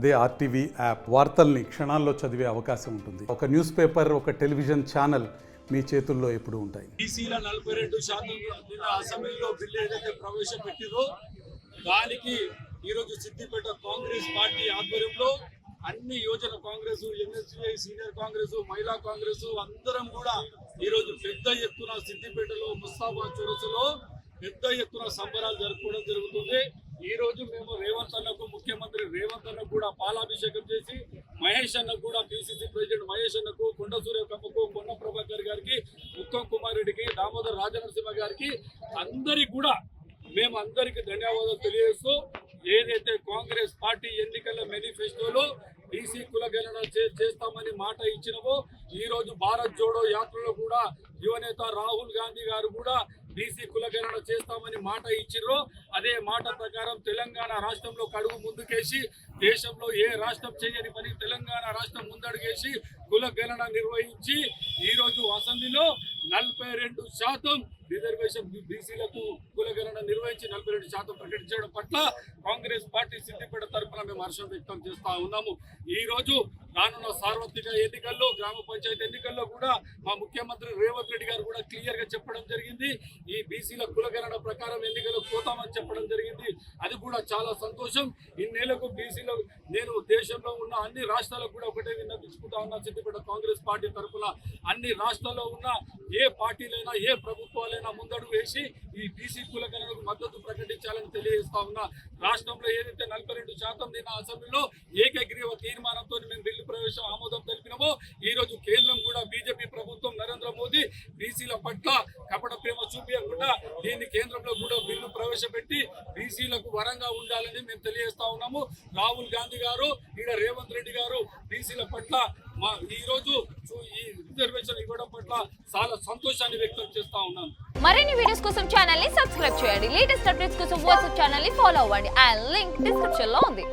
అదే RTV app వార్తల్ని క్షణాల్లో చదివే అవకాశం ఉంటుంది. ఒక న్యూస్ పేపర్ ఒక టెలివిజన్ ఛానల్ మీ చేతుల్లో ఎప్పుడు ఉంటాయి. బీసీల నలభై రెండు శాతం నిన్న అసెంబ్లీలో బిల్లు ఏదైతే ప్రవేశపెట్టిందో దానికి ఈరోజు సిద్దిపేట కాంగ్రెస్ పార్టీ ఆధ్వర్యంలో అన్ని యోజన కాంగ్రెస్ ఎన్ఎస్యుఐ సీనియర్ కాంగ్రెస్ మహిళా కాంగ్రెస్ అందరం కూడా ఈరోజు పెద్ద ఎత్తున సిద్దిపేటలో ముస్తాబాద్ చౌరసులో పెద్ద ఎత్తున సంబరాలు జరుపుకోవడం జరుగుతుంది. ఈ రోజు మేము రేవంత్ అన్నకు ముఖ్యమంత్రి రేవంత్ అన్నకు కూడా పాలాభిషేకం చేసి మహేష్ అన్నకు కూడా పిసిసి ప్రెసిడెంట్ మహేష్ అన్నకు కొండ సూర్యకమ్మకు కొండ ప్రభాకర్ గారికి ఉత్తమ్ కుమార్ రెడ్డికి దామోదర్ రాజనరసింహ గారికి అందరికి కూడా మేము అందరికి ధన్యవాదాలు తెలియజేస్తూ ఏదైతే కాంగ్రెస్ పార్టీ ఎన్నికల మేనిఫెస్టోలో బీసీ కులగణన చే- చేస్తామని మాట ఇచ్చినవో ఈరోజు భారత్ జోడో యాత్రలో కూడా యువనేత రాహుల్ గాంధీ గారు కూడా బీసీ కులగణన చేస్తామని మాట ఇచ్చిర్రో అదే మాట ప్రకారం తెలంగాణ రాష్ట్రంలో కడుగు ముందుకేసి దేశంలో ఏ రాష్ట్రం చేయని పని తెలంగాణ రాష్ట్రం ముందడుగేసి కులగణన నిర్వహించి ఈరోజు అసెంబ్లీలో నలభై రెండు శాతం రిజర్వేషన్ బీసీలకు కులగణన నిర్వహించి నలభై రెండు శాతం ప్రకటించడం పట్ల కాంగ్రెస్ పార్టీ సిద్దిపేట తరఫున మేము హర్షం వ్యక్తం చేస్తూ ఉన్నాము. ఈ రోజు రానున్న సార్వత్రిక ఎన్నికల్లో గ్రామ పంచాయతీ ఎన్నికల్లో కూడా మా ముఖ్యమంత్రి రేవంత్ రెడ్డి గారు కూడా క్లియర్గా చెప్పడం జరిగింది. ఈ బీసీల కులగణన ప్రకారం ఎన్నికలకు పోతామని చెప్పడం జరిగింది. అది కూడా చాలా సంతోషం. ఇన్నేళ్ళకు బీసీలో నేను దేశంలో ఉన్న అన్ని రాష్ట్రాలకు కూడా ఒకటే విన్నపించుకుంటా ఉన్నా సిద్దిపేట కాంగ్రెస్ పార్టీ తరఫున అన్ని రాష్ట్రాల్లో ఉన్న ఏ పార్టీలైనా ఏ ప్రభుత్వాలైనా ముందడుగు వేసి ఈ బీసీ కులగణనకు మద్దతు ప్రకటించాలని తెలియజేస్తా ఉన్నా. రాష్ట్రంలో ఏదైతే నలభై రెండు శాతం నిన్న అసెంబ్లీలో ఏకగ్రీవ తీర్మానంతో మేము బిల్లు ప్రవేశం ఆమోదం తెలిపినామో ఈ రోజు కేంద్రం కూడా బీజేపీ ప్రభుత్వం నరేంద్ర మోదీ బీసీల పట్ల కపట ప్రేమ చూపించకుండా దీన్ని కేంద్రంలో కూడా బిల్లు ప్రవేశపెట్టి బీసీలకు వరంగా ఉండాలని మేము తెలియజేస్తా ఉన్నాము. రాహుల్ గాంధీ గారు ఈడ రేవంత్ రెడ్డి గారు బీసీల పట్ల మా ఈరోజు చూ- ఈ రిజర్వేషన్ ఇవ్వడం పట్ల చాలా సంతోషాన్ని వ్యక్తం చేస్తా ఉన్నాను మరిన్ని వీడియోస్ కోసం ఛానల్ని సబ్స్క్రైబ్ చేయండి. లేటెస్ట్ అప్డేట్స్ కోసం వాట్సాప్ ఛానల్ని ఫాలో అవ్వండి. ఆ లింక్ డిస్క్రిప్షన్లో ఉంది.